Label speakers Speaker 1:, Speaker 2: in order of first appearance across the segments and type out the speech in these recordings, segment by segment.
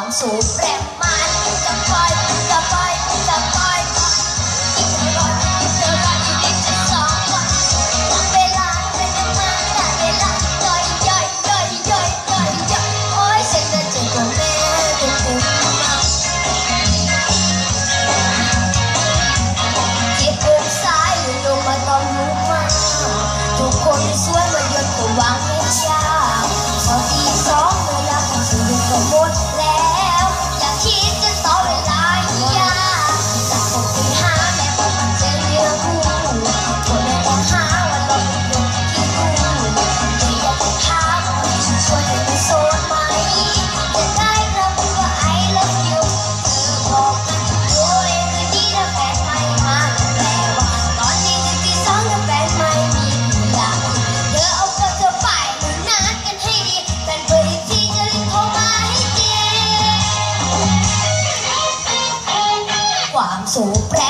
Speaker 1: องสูบแปลมา ความสูงแปร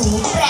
Speaker 1: สูงแรง